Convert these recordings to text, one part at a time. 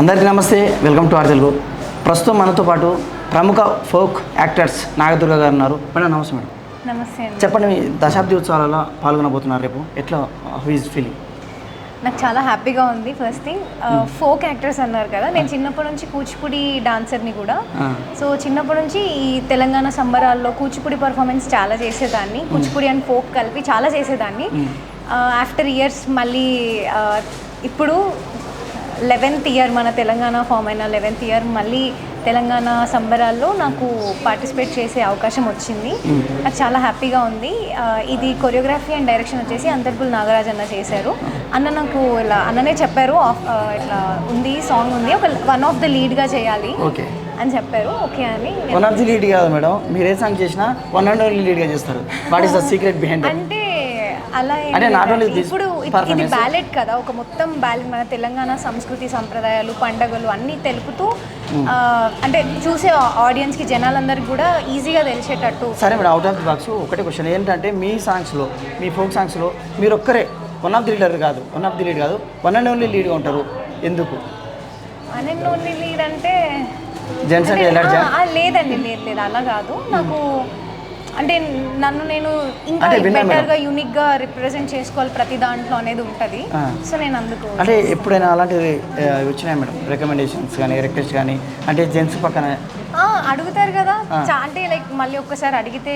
అందరికీ నమస్తే welcome to R Telugu. ప్రస్తుతం మనతో పాటు ప్రముఖ ఫోక్ యాక్టర్స్ నాగదుర్గ గారు ఉన్నారు. మేడం నమస్తే మేడం. నమస్తే చెప్పండి మీ దశాబ్ది ఉత్సవాలలో పాల్గొనబోతున్నారు రేపు. ఎట్లా హూ ఈజ్ ఫీలింగ్ నాకు చాలా హ్యాపీగా ఉంది ఫస్ట్ థింగ్ ఫోక్ యాక్టర్స్ అన్నారు కదా నేను చిన్నప్పటి నుంచి కూచిపూడి డాన్సర్ని కూడా. సో చిన్నప్పటి నుంచి ఈ తెలంగాణ సంబరాల్లో కూచిపూడి పర్ఫార్మెన్స్ చాలా చేసేదాన్ని. కూచిపూడి అండ్ ఫోక్ కలిపి చాలా చేసేదాన్ని. ఆఫ్టర్ ఇయర్స్ మళ్ళీ ఇప్పుడు లెవెన్త్ ఇయర్ మన తెలంగాణ ఫామ్ అయిన లెవెన్త్ ఇయర్ మళ్ళీ తెలంగాణ సంబరాల్లో నాకు పార్టిసిపేట్ చేసే అవకాశం వచ్చింది. నాకు చాలా హ్యాపీగా ఉంది. ఇది కొరియోగ్రఫీ అండ్ డైరెక్షన్ వచ్చేసి అంతర్పుల్ నాగరాజ్ అన్న చేశారు. అన్న నాకు ఇలా అన్ననే చెప్పారు. ఇట్లా ఉంది సాంగ్ ఉంది. ఒక వన్ ఆఫ్ ద లీడ్గా చేయాలి ఓకే. అని చెప్పారు. ఓకే అని. వన్ ఆఫ్ ది లీడ్ కాదు మేడం. మీరు సాంగ్ చేసినా వన్ అండ్ ఓన్లీ లీడ్గా చేస్తారు. What is the secret behind అంటే అలా ఏం అంటే not only లేదండి. this ఇప్పుడు ఇది- ఇది performance. బ్యాలెట్ కదా ఒక మొత్తం బ్యాలెట్ మన తెలంగాణ సంస్కృతి సంప్రదాయాలు పండగలు అన్నీ తెలుపుతూ ఆ, అంటే చూసే ఆడియన్స్కి జనాలందరికీ కూడా ఈజీగా తెలిసేటట్టు. సరే madam out of the box ఒకటే క్వశ్చన్ ఏంటంటే మీ సాంగ్స్లో మీ ఫోక్ సాంగ్స్లో మీరు ఒక్కరే వన్ ఆఫ్ ది లీడర్ కాదు వన్ ఆఫ్ ది లీడ్ కాదు వన్ అండ్ ఓన్లీ లీడ్గా ఉంటారు. ఎందుకు? అనెన్ ఓన్లీ లీడ్ అంటే జెంట్స్ అంటే అంటే, ఎలర్జీ ఆ, ఆ, లేదండి లేదు లేదు అలా కాదు. నాకు అంటే నన్ను నేను ఇంకా అంటే విన్నా మేడం. బెటర్గా యూనిక్గా రిప్రజెంట్ చేసుకోవాలి ప్రతి దాంట్లో అనేది ఉంటుంది. సో నేను అందుకు అంటే ఎప్పుడైనా అలాంటివి వచ్చినాయి మేడం? రికమెండేషన్స్ కానీ రిక్వెస్ట్ కానీ? అంటే జెంట్స్ పక్కన అడుగుతారు కదా. అంటే లైక్ మళ్ళీ ఒక్కసారి అడిగితే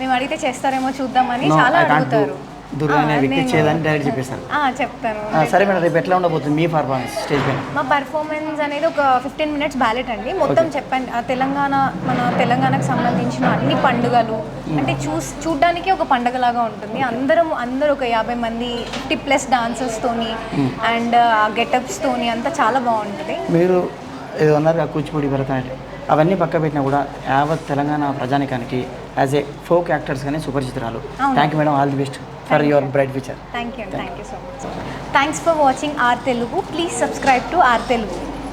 మేము అడిగితే చేస్తారేమో చూద్దామని చాలా. అడుగుతారు. దుర్గా అనే వ్యక్తి చేయదని డైరెక్ట్ చెప్పేశారు ఆ, చెప్తాను. సరే మేడం రేపు ఎట్లా ఉండబోతుంది మీ పర్ఫార్మెన్స్ స్టేజ్ పైన? మా పర్ఫార్మెన్స్ అనేది ఒక ఫిఫ్టీన్ మినిట్స్ బ్యాలెట్ అండి. మొత్తం చెప్పండి. తెలంగాణ మన తెలంగాణకు సంబంధించిన అన్ని పండుగలు అంటే చూస్ చూడ్డానికి ఒక పండగలాగా ఉంటుంది. అందరం అందరూ ఒక యాభై మంది ఫిఫ్టీ ప్లస్ డాన్సర్స్తోని అండ్ గెటప్స్తోని అంతా చాలా బాగుంటుంది. మీరు ఏదో అన్నారు కూచిపూడి భరతనాట్యం. అవన్నీ పక్క పెట్టినా కూడా యావత్ తెలంగాణ ప్రజానికానికి యాజ్ ఏ ఫోక్ యాక్టర్స్ కానీ సుపరిచితురాలు. Thank you madam all the best for your bright future thank you thank you so much thanks for watching R Telugu please subscribe to R Telugu